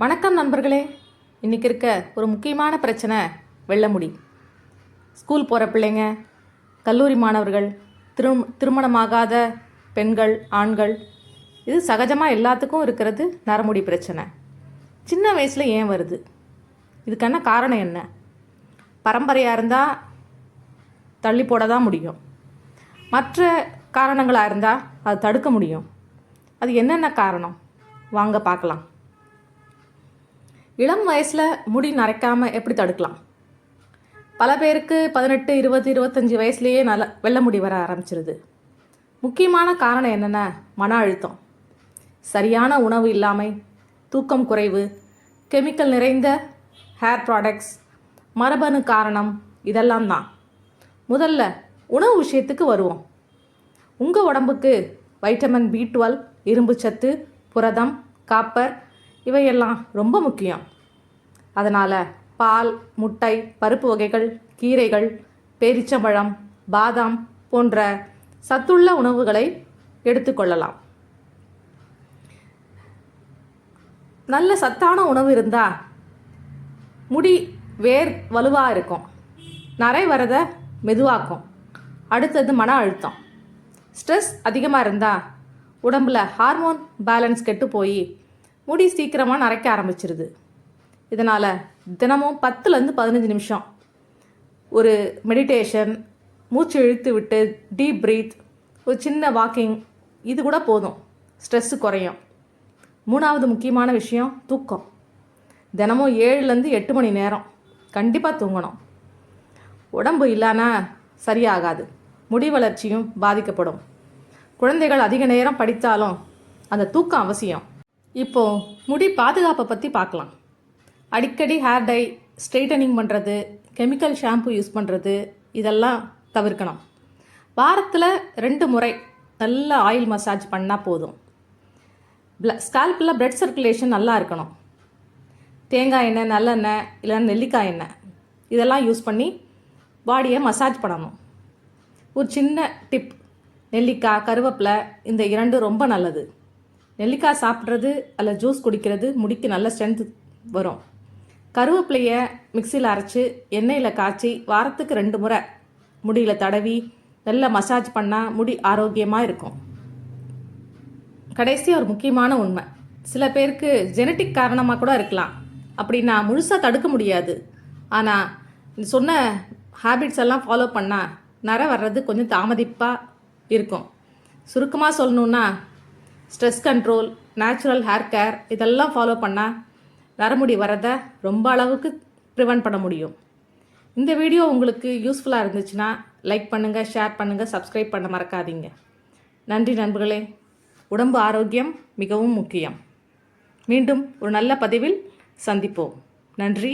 வணக்கம் நண்பர்களே. இன்றைக்கி இருக்க ஒரு முக்கியமான பிரச்சனை வெள்ளமுடி. ஸ்கூல் போகிற பிள்ளைங்க கல்லூரி மாணவர்கள் திரு திருமணமாகாத பெண்கள் ஆண்கள் இது சகஜமாக எல்லாத்துக்கும் இருக்கிறது நரமுடி பிரச்சனை. சின்ன வயசில் ஏன் வருது? இதுக்கான காரணம் என்ன? பரம்பரையாக இருந்தால் தள்ளி போட தான் முடியும். மற்ற காரணங்களாக இருந்தால் அது தடுக்க முடியும். அது என்னென்ன காரணம்? வாங்க பார்க்கலாம். இளம் வயசில் முடி நரைக்காமல் எப்படி தடுக்கலாம்? பல பேருக்கு பதினெட்டு இருபது இருபத்தஞ்சி வயசுலேயே நல்ல வெள்ளை முடி வர ஆரம்பிச்சிருது. முக்கியமான காரணம் என்னென்ன மன அழுத்தம். சரியான உணவு இல்லாமை தூக்கம் குறைவு கெமிக்கல் நிறைந்த ஹேர் ப்ராடக்ட்ஸ் மரபணு காரணம் இதெல்லாம் தான். முதல்ல உணவு விஷயத்துக்கு வருவோம். உங்கள் உடம்புக்கு வைட்டமின் பி டுவெல் இரும்புச்சத்து புரதம் காப்பர் இவையெல்லாம் ரொம்ப முக்கியம். அதனால் பால் முட்டை பருப்பு வகைகள் கீரைகள் பேரிச்சம்பழம் பாதாம் போன்ற சத்துள்ள உணவுகளை எடுத்துக்கொள்ளலாம் நல்ல சத்தான உணவு இருந்தால் முடி வேர் வலுவாக இருக்கும். நரை வரதை மெதுவாக்கும். அடுத்தது மன அழுத்தம். ஸ்ட்ரெஸ் அதிகமாக இருந்தால் உடம்புல ஹார்மோன் பேலன்ஸ் கெட்டு போய் முடி சீக்கிரமாக நரைக்க ஆரம்பிச்சிருது. இதனால் தினமும் பத்துலேருந்து பதினஞ்சு நிமிஷம். ஒரு மெடிடேஷன் மூச்சு இழுத்து விட்டு டீப் ப்ரீத் ஒரு சின்ன வாக்கிங் இது கூட போதும். ஸ்ட்ரெஸ்ஸு குறையும். மூணாவது முக்கியமான விஷயம் தூக்கம். தினமும் ஏழுலேருந்து எட்டு மணி நேரம். கண்டிப்பாக தூங்கணும். உடம்பு இல்லைன்னா சரியாகாது. முடி வளர்ச்சியும் பாதிக்கப்படும். குழந்தைகள் அதிக நேரம் படித்தாலும் அந்த தூக்கம் அவசியம். இப்போ முடி பாதுகாப்பை பற்றி பார்க்கலாம். அடிக்கடி ஹேர் டை ஸ்ட்ரெயிட்டனிங் பண்ணுறது கெமிக்கல் ஷாம்பு யூஸ் பண்ணுறது இதெல்லாம் தவிர்க்கணும். வாரத்தில் ரெண்டு முறை நல்ல ஆயில் மசாஜ் பண்ணால் போதும். ப்ள ஸ்கால்பில் பிளட் சர்க்குலேஷன் நல்லா இருக்கணும். தேங்காய் எண்ணெய் நல்லெண்ணெய் இல்லைன்னா நெல்லிக்காய் எண்ணெய் இதெல்லாம் யூஸ் பண்ணி பாடியை மசாஜ் பண்ணணும். ஒரு சின்ன டிப் நெல்லிக்காய் கருவேப்பிலை இந்த இரண்டு ரொம்ப நல்லது. நெல்லிக்காய் சாப்பிட்றது அல்ல ஜூஸ் குடிக்கிறது முடிக்கு நல்ல ஸ்ட்ரென்த் வரும். கருவேப்பிலையை மிக்சியில் அரைச்சி எண்ணெயில் காய்ச்சி வாரத்துக்கு ரெண்டு முறை முடியில் தடவி நல்லா மசாஜ் பண்ணால் முடி ஆரோக்கியமாக இருக்கும். கடைசி ஒரு முக்கியமான உண்மை. சில பேருக்கு ஜெனட்டிக் காரணமாக கூட இருக்கலாம். அப்படின்னா முழுசாக தடுக்க முடியாது. ஆனால் சொன்ன ஹேபிட்ஸ் எல்லாம் ஃபாலோ பண்ணால் நர வர்றது கொஞ்சம் தாமதிப்பாக இருக்கும். சுருக்கமாக சொல்லணுன்னா stress control natural hair care இதெல்லாம் ஃபாலோ பண்ணால் நரமுடி வரதை ரொம்ப அளவுக்கு ப்ரிவென்ட் பண்ண முடியும். இந்த வீடியோ உங்களுக்கு யூஸ்ஃபுல்லாக இருந்துச்சுன்னா லைக் பண்ணுங்கள் ஷேர் பண்ணுங்கள் சப்ஸ்கிரைப் பண்ண மறக்காதீங்க. நன்றி நண்பர்களே. உடம்பு ஆரோக்கியம் மிகவும் முக்கியம். மீண்டும் ஒரு நல்ல பதிவில் சந்திப்போம். நன்றி